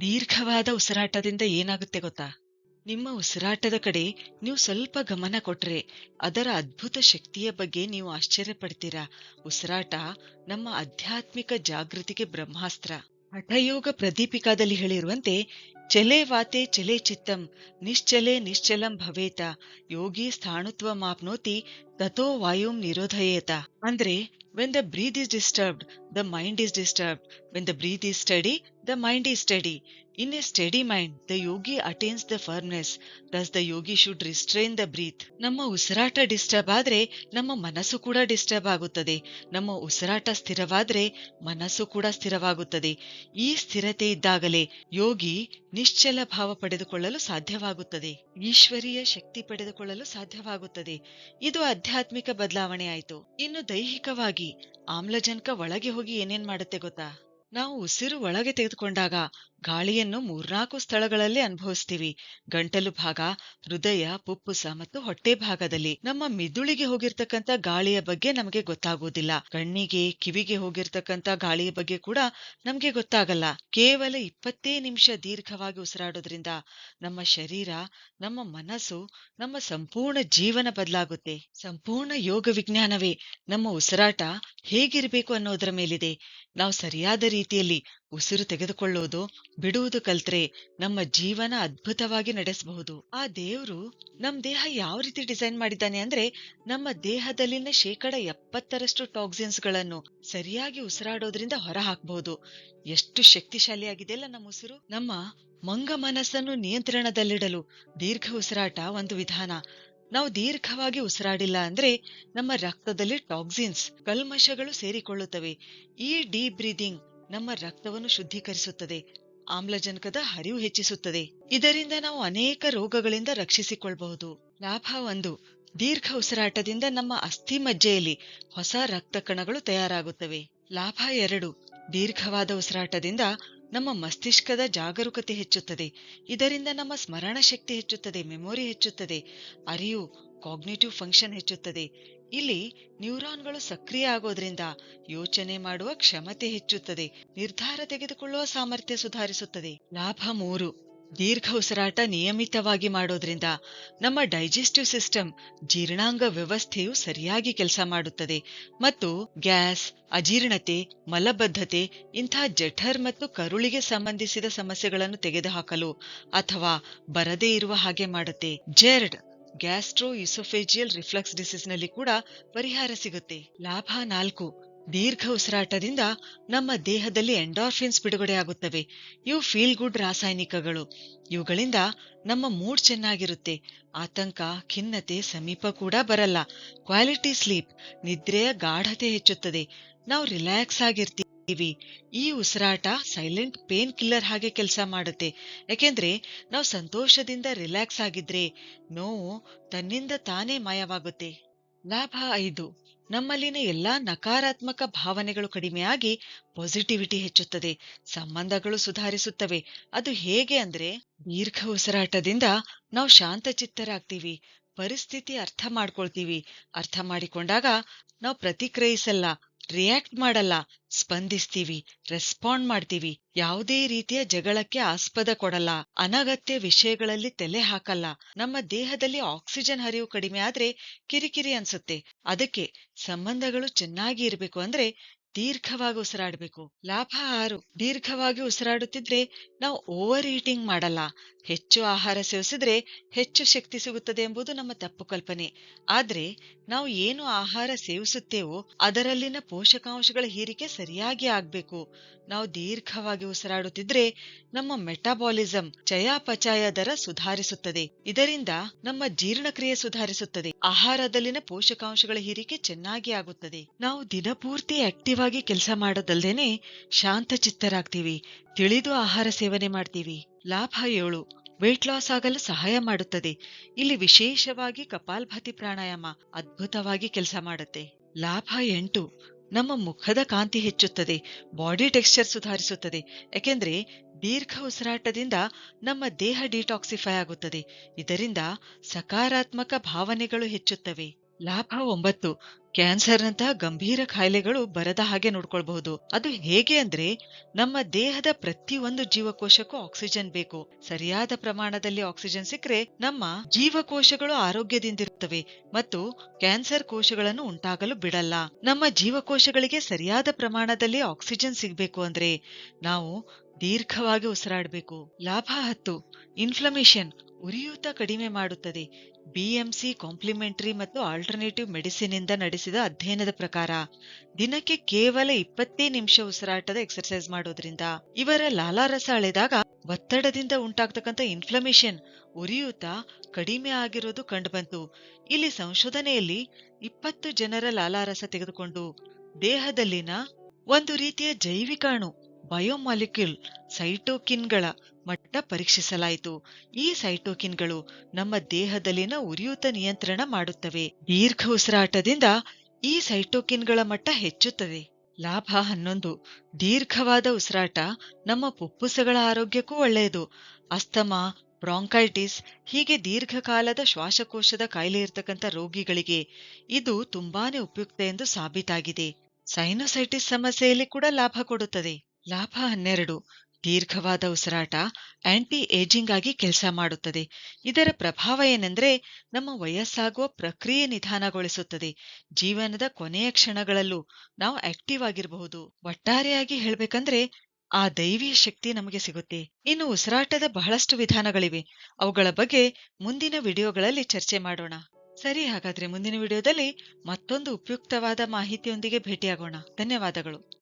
ದೀರ್ಘವಾದ ಉಸಿರಾಟದಿಂದ ಏನಾಗುತ್ತೆ ಗೊತ್ತಾ? ನಿಮ್ಮ ಉಸಿರಾಟದ ಕಡೆ ನೀವು ಸ್ವಲ್ಪ ಗಮನ ಕೊಟ್ರೆ ಅದರ ಅದ್ಭುತ ಶಕ್ತಿಯ ಬಗ್ಗೆ ನೀವು ಆಶ್ಚರ್ಯ ಪಡ್ತೀರಾ ಉಸಿರಾಟ ನಮ್ಮ ಆಧ್ಯಾತ್ಮಿಕ ಜಾಗೃತಿಗೆ ಬ್ರಹ್ಮಾಸ್ತ್ರ. ಹಠಯೋಗ ಪ್ರದೀಪಿಕಾದಲ್ಲಿ ಹೇಳಿರುವಂತೆ, ಚಲೆ ವಾತೆ, ಚಲೆ ಚಿತ್ತಂ, ನಿಶ್ಚಲೆ ನಿಶ್ಚಲಂ ಭವೇತ, ಯೋಗಿ ಸ್ಥಾಣುತ್ವ ಮಾಪ್ನೋತಿ, ತಥೋ ವಾಯುಂ ನಿರೋಧಯೇತ. ಅಂದ್ರೆ when the breath is disturbed the mind is disturbed. When the breath is steady, the mind is steady. In a steady mind, the yogi attains the firmness. Thus, the yogi should restrain the breath. ನಮ್ಮ ಉಸಿರಾಟ disturb ಆದ್ರೆ ನಮ್ಮ ಮನಸ್ಸು ಕೂಡ disturb ಆಗುತ್ತದೆ. ನಮ್ಮ ಉಸಿರಾಟ ಸ್ಥಿರವಾದ್ರೆ ಮನಸ್ಸು ಕೂಡ ಸ್ಥಿರವಾಗುತ್ತದೆ. ಈ ಸ್ಥಿರತೆ ಇದ್ದಾಗಲೇ ಯೋಗಿ ನಿಶ್ಚಲ ಭಾವ ಪಡೆದುಕೊಳ್ಳಲು ಸಾಧ್ಯವಾಗುತ್ತದೆ. ಈಶ್ವರೀಯ ಶಕ್ತಿ ಪಡೆದುಕೊಳ್ಳಲು ಸಾಧ್ಯವಾಗುತ್ತದೆ. ಇದು ಆಧ್ಯಾತ್ಮಿಕ ಬದಲಾವಣೆ ಆಯಿತು. ಇನ್ನು ದೈಹಿಕವಾಗಿ ಆಮ್ಲಜನಕ ಒಳಗೆ ಹೋಗಿ ಏನೇನ್ ಮಾಡುತ್ತೆ ಗೊತ್ತಾ? ನಾವು ಉಸಿರು ಒಳಗೆ ತೆಗೆದುಕೊಂಡಾಗ ಗಾಳಿಯನ್ನು ಮೂರ್ನಾಲ್ಕು ಸ್ಥಳಗಳಲ್ಲಿ ಅನುಭವಿಸ್ತೀವಿ. ಗಂಟಲು ಭಾಗ, ಹೃದಯ, ಪುಪ್ಪುಸ ಮತ್ತು ಹೊಟ್ಟೆ ಭಾಗದಲ್ಲಿ. ನಮ್ಮ ಮಿದುಳಿಗೆ ಹೋಗಿರ್ತಕ್ಕಂಥ ಗಾಳಿಯ ಬಗ್ಗೆ ನಮಗೆ ಗೊತ್ತಾಗುವುದಿಲ್ಲ. ಕಣ್ಣಿಗೆ, ಕಿವಿಗೆ ಹೋಗಿರ್ತಕ್ಕಂಥ ಗಾಳಿಯ ಬಗ್ಗೆ ಕೂಡ ನಮ್ಗೆ ಗೊತ್ತಾಗಲ್ಲ. ಕೇವಲ ಇಪ್ಪತ್ತೇ ನಿಮಿಷ ದೀರ್ಘವಾಗಿ ಉಸಿರಾಡೋದ್ರಿಂದ ನಮ್ಮ ಶರೀರ, ನಮ್ಮ ಮನಸ್ಸು, ನಮ್ಮ ಸಂಪೂರ್ಣ ಜೀವನ ಬದಲಾಗುತ್ತೆ. ಸಂಪೂರ್ಣ ಯೋಗ ವಿಜ್ಞಾನವೇ. ನಮ್ಮ ಉಸಿರಾಟ ಹೇಗಿರಬೇಕು ಅನ್ನೋದರ ಮೇಲಿದೆ. ನಾವು ಸರಿಯಾದ ರೀತಿಯಲ್ಲಿ ಉಸಿರು ತೆಗೆದುಕೊಳ್ಳುವುದು ಬಿಡುವುದು ಕಲ್ತ್ರೆ ನಮ್ಮ ಜೀವನ ಅದ್ಭುತವಾಗಿ ನಡೆಸಬಹುದು. ಆ ದೇವ್ರು ನಮ್ ದೇಹ ಯಾವ ರೀತಿ ಡಿಸೈನ್ ಮಾಡಿದ್ದಾನೆ ಅಂದ್ರೆ ನಮ್ಮ ದೇಹದಲ್ಲಿನ ಶೇಕಡ ಎಪ್ಪತ್ತರಷ್ಟು ಟಾಕ್ಸಿನ್ಸ್ಗಳನ್ನು ಸರಿಯಾಗಿ ಉಸಿರಾಡೋದ್ರಿಂದ ಹೊರ ಹಾಕಬಹುದು ಎಷ್ಟು ಶಕ್ತಿಶಾಲಿಯಾಗಿದೆಯಲ್ಲ ನಮ್ಮ ಉಸಿರು. ನಮ್ಮ ಮಂಗ ಮನಸ್ಸನ್ನು ನಿಯಂತ್ರಣದಲ್ಲಿಡಲು ದೀರ್ಘ ಉಸಿರಾಟ ಒಂದು ವಿಧಾನ. ನಾವು ದೀರ್ಘವಾಗಿ ಉಸಿರಾಡಿಲ್ಲ ಅಂದ್ರೆ ನಮ್ಮ ರಕ್ತದಲ್ಲಿ ಟಾಕ್ಸಿನ್ಸ್, ಕಲ್ಮಶಗಳು ಸೇರಿಕೊಳ್ಳುತ್ತವೆ. ಈ ಡೀಪ್ ಬ್ರೀದಿಂಗ್ ನಮ್ಮ ರಕ್ತವನ್ನು ಶುದ್ಧೀಕರಿಸುತ್ತದೆ. ಆಮ್ಲಜನಕದ ಹರಿವು ಹೆಚ್ಚಿಸುತ್ತದೆ. ಇದರಿಂದ ನಾವು ಅನೇಕ ರೋಗಗಳಿಂದ ರಕ್ಷಿಸಿಕೊಳ್ಳಬಹುದು ಲಾಭ ಒಂದು. ದೀರ್ಘ ಉಸಿರಾಟದಿಂದ ನಮ್ಮ ಅಸ್ಥಿ ಮಜ್ಜೆಯಲ್ಲಿ ಹೊಸ ರಕ್ತ ಕಣಗಳು ತಯಾರಾಗುತ್ತವೆ. ಲಾಭ ಎರಡು. ದೀರ್ಘವಾದ ಉಸಿರಾಟದಿಂದ ನಮ್ಮ ಮಸ್ತಿಷ್ಕದ ಜಾಗರೂಕತೆ ಹೆಚ್ಚುತ್ತದೆ. ಇದರಿಂದ ನಮ್ಮ ಸ್ಮರಣ ಶಕ್ತಿ ಹೆಚ್ಚುತ್ತದೆ, ಮೆಮೊರಿ ಹೆಚ್ಚುತ್ತದೆ, ಅರಿವು ಕಾಗ್ನೇಟಿವ್ ಫಂಕ್ಷನ್ ಹೆಚ್ಚುತ್ತದೆ. ಇಲ್ಲಿ ನ್ಯೂರಾನ್ಗಳು ಸಕ್ರಿಯ ಆಗೋದ್ರಿಂದ ಯೋಚನೆ ಮಾಡುವ ಕ್ಷಮತೆ ಹೆಚ್ಚುತ್ತದೆ, ನಿರ್ಧಾರ ತೆಗೆದುಕೊಳ್ಳುವ ಸಾಮರ್ಥ್ಯ ಸುಧಾರಿಸುತ್ತದೆ. ಲಾಭ ಮೂರು, ದೀರ್ಘ ಉಸಿರಾಟ ನಿಯಮಿತವಾಗಿ ಮಾಡೋದ್ರಿಂದ ನಮ್ಮ ಡೈಜೆಸ್ಟಿವ್ ಸಿಸ್ಟಮ್ ಜೀರ್ಣಾಂಗ ವ್ಯವಸ್ಥೆಯು ಸರಿಯಾಗಿ ಕೆಲಸ ಮಾಡುತ್ತದೆ ಮತ್ತು ಗ್ಯಾಸ್, ಅಜೀರ್ಣತೆ, ಮಲಬದ್ಧತೆ, ಇಂಥ ಜಠರ್ ಮತ್ತು ಕರುಳಿಗೆ ಸಂಬಂಧಿಸಿದ ಸಮಸ್ಯೆಗಳನ್ನು ತೆಗೆದುಹಾಕಲು ಅಥವಾ ಬರದೇ ಇರುವ ಹಾಗೆ ಮಾಡುತ್ತೆ. ಜೆರ್ಡ್ ಗ್ಯಾಸ್ಟ್ರೋ ಇಸೋಫೇಜಿಯಲ್ ರಿಫ್ಲಕ್ಸ್ ಡಿಸೀಸ್ನಲ್ಲಿ ಕೂಡ ಪರಿಹಾರ ಸಿಗುತ್ತೆ. ಲಾಭ ನಾಲ್ಕು. ದೀರ್ಘ ಉಸಿರಾಟದಿಂದ ನಮ್ಮ ದೇಹದಲ್ಲಿ ಎಂಡಾರ್ಫಿನ್ಸ್ ಬಿಡುಗಡೆಯಾಗುತ್ತವೆ. ಇವು ಫೀಲ್ ಗುಡ್ ರಾಸಾಯನಿಕಗಳು. ಇವುಗಳಿಂದ ನಮ್ಮ ಮೂಡ್ ಚೆನ್ನಾಗಿರುತ್ತೆ. ಆತಂಕ, ಖಿನ್ನತೆ ಸಮೀಪ ಕೂಡ ಬರಲ್ಲ. ಕ್ವಾಲಿಟಿ ಸ್ಲೀಪ್ ನಿದ್ರೆಯ ಗಾಢತೆ ಹೆಚ್ಚುತ್ತದೆ. ನಾವು ರಿಲ್ಯಾಕ್ಸ್ ಆಗಿರ್ತೀವಿ. ಈ ಉಸಿರಾಟ ಸೈಲೆಂಟ್ ಪೇನ್ ಕಿಲ್ಲರ್ ಹಾಗೆ ಕೆಲಸ ಮಾಡುತ್ತೆ. ಯಾಕೆಂದ್ರೆ ನಾವು ಸಂತೋಷದಿಂದ ರಿಲ್ಯಾಕ್ಸ್ ಆಗಿದ್ರೆ ನೋವು ತನ್ನಿಂದ ತಾನೇ ಮಾಯವಾಗುತ್ತೆ. ಲಾಭ ಐದು. ನಮ್ಮಲ್ಲಿನ ಎಲ್ಲಾ ನಕಾರಾತ್ಮಕ ಭಾವನೆಗಳು ಕಡಿಮೆಯಾಗಿ ಪಾಸಿಟಿವಿಟಿ ಹೆಚ್ಚುತ್ತದೆ. ಸಂಬಂಧಗಳು ಸುಧಾರಿಸುತ್ತವೆ. ಅದು ಹೇಗೆ ಅಂದ್ರೆ ದೀರ್ಘ ಉಸಿರಾಟದಿಂದ ನಾವು ಶಾಂತಚಿತ್ತರಾಗ್ತೀವಿ. ಪರಿಸ್ಥಿತಿ ಅರ್ಥ ಮಾಡ್ಕೊಳ್ತೀವಿ. ಅರ್ಥ ಮಾಡಿಕೊಂಡಾಗ ನಾವು ಪ್ರತಿಕ್ರಿಯಿಸಲ್ಲ. ರಿಯಾಕ್ಟ್ ಮಾಡಲ್ಲ. ಸ್ಪಂದಿಸ್ತೀವಿ ರೆಸ್ಪಾಂಡ್ ಮಾಡ್ತೀವಿ. ಯಾವುದೇ ರೀತಿಯ ಜಗಳಕ್ಕೆ ಆಸ್ಪದ ಕೊಡಲ್ಲ. ಅನಗತ್ಯ ವಿಷಯಗಳಲ್ಲಿ ತಲೆ ಹಾಕಲ್ಲ. ನಮ್ಮ ದೇಹದಲ್ಲಿ ಆಕ್ಸಿಜನ್ ಹರಿವು ಕಡಿಮೆ ಆದ್ರೆ ಕಿರಿಕಿರಿ ಅನ್ಸುತ್ತೆ. ಅದಕ್ಕೆ ಸಂಬಂಧಗಳು ಚೆನ್ನಾಗಿ ಇರಬೇಕು ಅಂದ್ರೆ ದೀರ್ಘವಾಗಿ ಉಸಿರಾಡಬೇಕು. ಲಾಭ ಆರು, ದೀರ್ಘವಾಗಿ ಉಸಿರಾಡುತ್ತಿದ್ರೆ ನಾವು ಓವರ್ ಈಟಿಂಗ್ ಮಾಡಲ್ಲ. ಹೆಚ್ಚು ಆಹಾರ ಸೇವಿಸಿದ್ರೆ ಹೆಚ್ಚು ಶಕ್ತಿ ಸಿಗುತ್ತದೆ ಎಂಬುದು ನಮ್ಮ ತಪ್ಪು ಕಲ್ಪನೆ. ಆದ್ರೆ ನಾವು ಏನು ಆಹಾರ ಸೇವಿಸುತ್ತೇವೋ ಅದರಲ್ಲಿನ ಪೋಷಕಾಂಶಗಳ ಹೀರಿಕೆ ಸರಿಯಾಗಿ ಆಗ್ಬೇಕು. ನಾವು ದೀರ್ಘವಾಗಿ ಉಸಿರಾಡುತ್ತಿದ್ರೆ ನಮ್ಮ ಮೆಟಾಬಾಲಿಸಂ ಚಯಾಪಚಯ ದರ ಸುಧಾರಿಸುತ್ತದೆ. ಇದರಿಂದ ನಮ್ಮ ಜೀರ್ಣಕ್ರಿಯೆ ಸುಧಾರಿಸುತ್ತದೆ. ಆಹಾರದಲ್ಲಿನ ಪೋಷಕಾಂಶಗಳ ಹೀರಿಕೆ ಚೆನ್ನಾಗಿ ಆಗುತ್ತದೆ. ನಾವು ದಿನಪೂರ್ತಿ ಆಕ್ಟಿವ್ ಆಗಿ ಕೆಲಸ ಮಾಡೋದಲ್ದೇನೆ ಶಾಂತಚಿತ್ತರಾಗ್ತೀವಿ. ತಿಳಿದು ಆಹಾರ ಸೇವನೆ ಮಾಡ್ತೀವಿ. ಲಾಭ ಏಳು. ವೇಟ್ ಲಾಸ್ ಆಗಲು ಸಹಾಯ ಮಾಡುತ್ತದೆ. ಇಲ್ಲಿ ವಿಶೇಷವಾಗಿ ಕಪಾಲ್ಭಾತಿ ಪ್ರಾಣಾಯಾಮ ಅದ್ಭುತವಾಗಿ ಕೆಲಸ ಮಾಡುತ್ತೆ. ಲಾಭ ಎಂಟು. ನಮ್ಮ ಮುಖದ ಕಾಂತಿ ಹೆಚ್ಚುತ್ತದೆ. ಬಾಡಿ ಟೆಕ್ಸ್ಚರ್ ಸುಧಾರಿಸುತ್ತದೆ. ಯಾಕೆಂದ್ರೆ ದೀರ್ಘ ಉಸಿರಾಟದಿಂದ ನಮ್ಮ ದೇಹ ಡಿಟಾಕ್ಸಿಫೈ ಆಗುತ್ತದೆ. ಇದರಿಂದ ಸಕಾರಾತ್ಮಕ ಭಾವನೆಗಳು ಹೆಚ್ಚುತ್ತವೆ. ಲಾಭ ಒಂಬತ್ತು. ಕ್ಯಾನ್ಸರ್ನಂತಹ ಗಂಭೀರ ಕಾಯಿಲೆಗಳು ಬರದ ಹಾಗೆ ನೋಡ್ಕೊಳ್ಬಹುದು. ಅದು ಹೇಗೆ ಅಂದ್ರೆ, ನಮ್ಮ ದೇಹದ ಪ್ರತಿಯೊಂದು ಜೀವಕೋಶಕ್ಕೂ ಆಕ್ಸಿಜನ್ ಬೇಕು. ಸರಿಯಾದ ಪ್ರಮಾಣದಲ್ಲಿ ಆಕ್ಸಿಜನ್ ಸಿಕ್ಕರೆ ನಮ್ಮ ಜೀವಕೋಶಗಳು ಆರೋಗ್ಯದಿಂದಿರುತ್ತವೆ ಮತ್ತು ಕ್ಯಾನ್ಸರ್ ಕೋಶಗಳನ್ನು ಉಂಟಾಗಲು ಬಿಡಲ್ಲ. ನಮ್ಮ ಜೀವಕೋಶಗಳಿಗೆ ಸರಿಯಾದ ಪ್ರಮಾಣದಲ್ಲಿ ಆಕ್ಸಿಜನ್ ಸಿಗ್ಬೇಕು ಅಂದ್ರೆ ನಾವು ದೀರ್ಘವಾಗಿ ಉಸಿರಾಡಬೇಕು. ಲಾಭ ಹತ್ತು. ಇನ್ಫ್ಲಮೇಷನ್. ಉರಿಯೂತ ಕಡಿಮೆ ಮಾಡುತ್ತದೆ. ಬಿಎಂಸಿ ಕಾಂಪ್ಲಿಮೆಂಟರಿ ಮತ್ತು ಆಲ್ಟರ್ನೇಟಿವ್ ಮೆಡಿಸಿನ್ ಇಂದ ನಡೆಸಿದ ಅಧ್ಯಯನದ ಪ್ರಕಾರ, ದಿನಕ್ಕೆ ಕೇವಲ ಇಪ್ಪತ್ತೇ ನಿಮಿಷ ಉಸಿರಾಟದ ಎಕ್ಸರ್ಸೈಸ್ ಮಾಡೋದ್ರಿಂದ ಇವರ ಲಾಲಾರಸ ಅಳೆದಾಗ ಒತ್ತಡದಿಂದ ಉಂಟಾಗ್ತಕ್ಕಂಥ ಇನ್ಫ್ಲಮೇಷನ್ ಉರಿಯೂತ ಕಡಿಮೆ ಆಗಿರೋದು ಕಂಡುಬಂತು. ಇಲ್ಲಿ ಸಂಶೋಧನೆಯಲ್ಲಿ ಇಪ್ಪತ್ತು ಜನರ ಲಾಲಾರಸ ತೆಗೆದುಕೊಂಡು ದೇಹದಲ್ಲಿನ ಒಂದು ರೀತಿಯ ಜೈವಿಕ ಅಣು ಬಯೋಮಾಲಿಕ್ಯೂಲ್ ಸೈಟೋಕಿನ್ಗಳ ಮಟ್ಟ ಪರೀಕ್ಷಿಸಲಾಯಿತು. ಈ ಸೈಟೋಕಿನ್ಗಳು ನಮ್ಮ ದೇಹದಲ್ಲಿನ ಉರಿಯೂತ ನಿಯಂತ್ರಣ ಮಾಡುತ್ತವೆ. ದೀರ್ಘ ಉಸಿರಾಟದಿಂದ ಈ ಸೈಟೋಕಿನ್ಗಳ ಮಟ್ಟ ಹೆಚ್ಚುತ್ತದೆ. ಲಾಭ ಹನ್ನೊಂದು. ದೀರ್ಘವಾದ ಉಸಿರಾಟ ನಮ್ಮ ಪುಪ್ಪುಸಗಳ ಆರೋಗ್ಯಕ್ಕೂ ಒಳ್ಳೆಯದು. ಅಸ್ತಮಾ, ಬ್ರಾಂಕೈಟಿಸ್ ಹೀಗೆ ದೀರ್ಘಕಾಲದ ಶ್ವಾಸಕೋಶದ ಕಾಯಿಲೆ ಇರತಕ್ಕಂಥ ರೋಗಿಗಳಿಗೆ ಇದು ತುಂಬಾನೇ ಉಪಯುಕ್ತ ಎಂದು ಸಾಬೀತಾಗಿದೆ. ಸೈನೋಸೈಟಿಸ್ ಸಮಸ್ಯೆಯಲ್ಲಿ ಕೂಡ ಲಾಭ ಕೊಡುತ್ತದೆ. ಲಾಭ ಹನ್ನೆರಡು. ದೀರ್ಘವಾದ ಉಸಿರಾಟ ಆಂಟಿ ಏಜಿಂಗ್ ಆಗಿ ಕೆಲಸ ಮಾಡುತ್ತದೆ. ಇದರ ಪ್ರಭಾವ ಏನೆಂದರೆ ನಮ್ಮ ವಯಸ್ಸಾಗುವ ಪ್ರಕ್ರಿಯೆ ನಿಧಾನಗೊಳಿಸುತ್ತದೆ. ಜೀವನದ ಕೊನೆಯ ಕ್ಷಣಗಳಲ್ಲೂ ನಾವು ಆಕ್ಟಿವ್ ಆಗಿರಬಹುದು. ಒಟ್ಟಾರೆಯಾಗಿ ಹೇಳ್ಬೇಕಂದ್ರೆ ಆ ದೈವಿಯ ಶಕ್ತಿ ನಮಗೆ ಸಿಗುತ್ತೆ. ಇನ್ನು ಉಸಿರಾಟದ ಬಹಳಷ್ಟು ವಿಧಾನಗಳಿವೆ. ಅವುಗಳ ಬಗ್ಗೆ ಮುಂದಿನ ವಿಡಿಯೋಗಳಲ್ಲಿ ಚರ್ಚೆ ಮಾಡೋಣ. ಸರಿ, ಹಾಗಾದ್ರೆ ಮುಂದಿನ ವಿಡಿಯೋದಲ್ಲಿ ಮತ್ತೊಂದು ಉಪಯುಕ್ತವಾದ ಮಾಹಿತಿಯೊಂದಿಗೆ ಭೇಟಿಯಾಗೋಣ. ಧನ್ಯವಾದಗಳು.